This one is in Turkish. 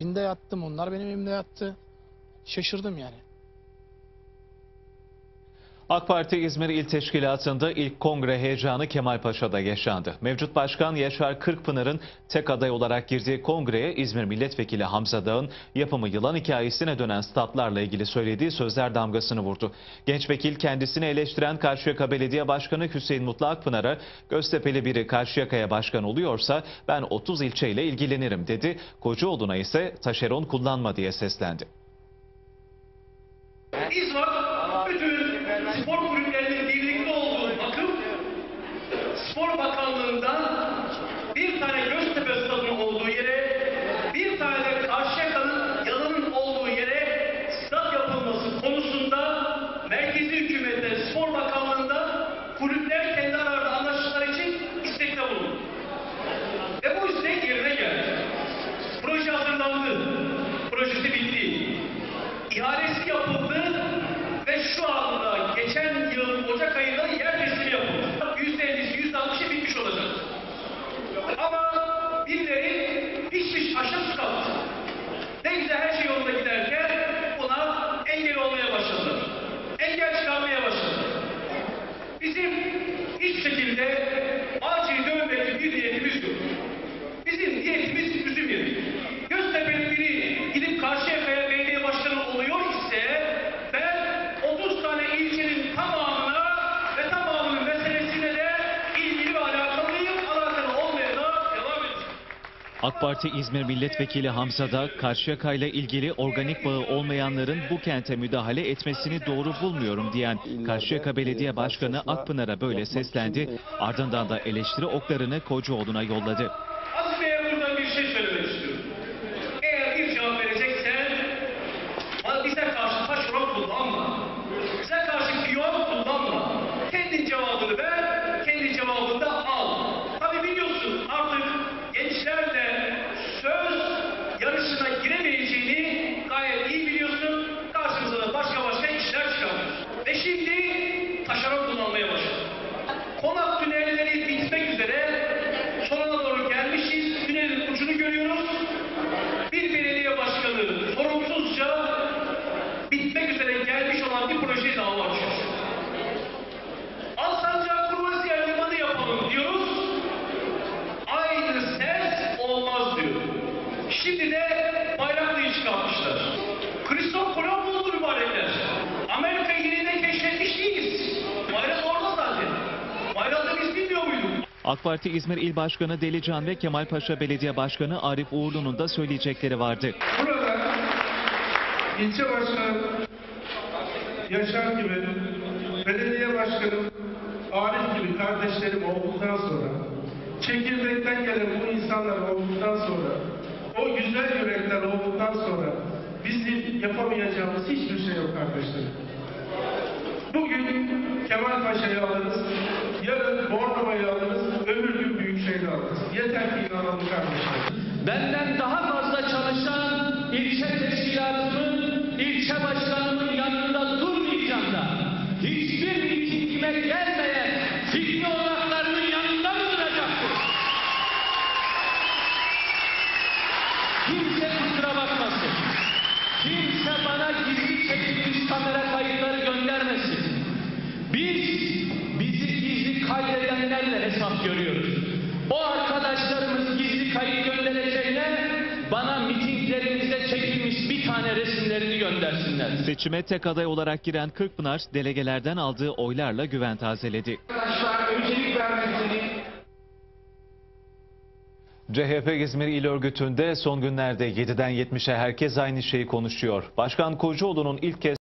Evinde yattım, onlar benim evimde yattı. Şaşırdım yani. AK Parti İzmir İl Teşkilatı'nda ilk kongre heyecanı Kemalpaşa'da yaşandı. Mevcut Başkan Yaşar Kırkpınar'ın tek aday olarak girdiği kongreye İzmir Milletvekili Hamza Dağ'ın yapımı yılan hikayesine dönen statlarla ilgili söylediği sözler damgasını vurdu. Genç vekil kendisini eleştiren Karşıyaka Belediye Başkanı Hüseyin Mutlu Akpınar'a Göztepe'li biri Karşıyaka'ya başkan oluyorsa ben 30 ilçeyle ilgilenirim dedi. Kocaoğlu'na ise taşeron kullanma diye seslendi. İzmir bütün spor kulüplerinin birlikte olduğu vakıf Spor Bakanlığı'ndan piş piş aşağı kaldı. Ne güzel her şey yolunda giderken AK Parti İzmir Milletvekili Hamza da Karşıyaka ile ilgili organik bağı olmayanların bu kente müdahale etmesini doğru bulmuyorum diyen Karşıyaka Belediye Başkanı Akpınar'a böyle seslendi. Ardından da eleştiri oklarını Kocaoğlu'na yolladı. Aziz Bey'e buradan bir şey söylemek istiyorum. Eğer bir cevap vereceksen bana bize karşı taşeron kullanma. Bize karşı piyon kullanma. Kendi cevabını ver, kendi cevabını da al. Tabi biliyorsun artık AK Parti İzmir İl Başkanı Delican ve Kemalpaşa Belediye Başkanı Arif Uğurlu'nun da söyleyecekleri vardı. Burada ilçe başkanı Yaşar gibi, belediye başkanı Arif gibi kardeşlerim olduktan sonra, çekirdekten gelen bu insanlar olduktan sonra, o güzel yürekler olduktan sonra bizim yapamayacağımız hiçbir şey yok kardeşlerim. Bugün Kemal Paşa'yı alırız, Alırız. Yeter ki inanalım kardeşlerim. benden daha fazla çalışan ilçe teşkilatımın, ilçe başkanımın yanında durmayacağım da hiçbir mitingime gelmeyen fikri odaklarının yanında mı duracaktır? Kimse kusura bakmasın. Kimse bana gizli çekilmiş kamera kayıtları göndermesin. Biz bizi gizli kaydedenlerle hesap görüyoruz. O arkadaşlarımız gizli kayıt göndereceğine bana mitinglerimize çekilmiş bir tane resimlerini göndersinler. Seçime tek aday olarak giren Kırkpınar delegelerden aldığı oylarla güven tazeledi. Arkadaşlar öncelik vermesini CHP İzmir İl Örgütü'nde son günlerde 7'den 70'e herkes aynı şeyi konuşuyor. Başkan Kocaoğlu'nun ilk kez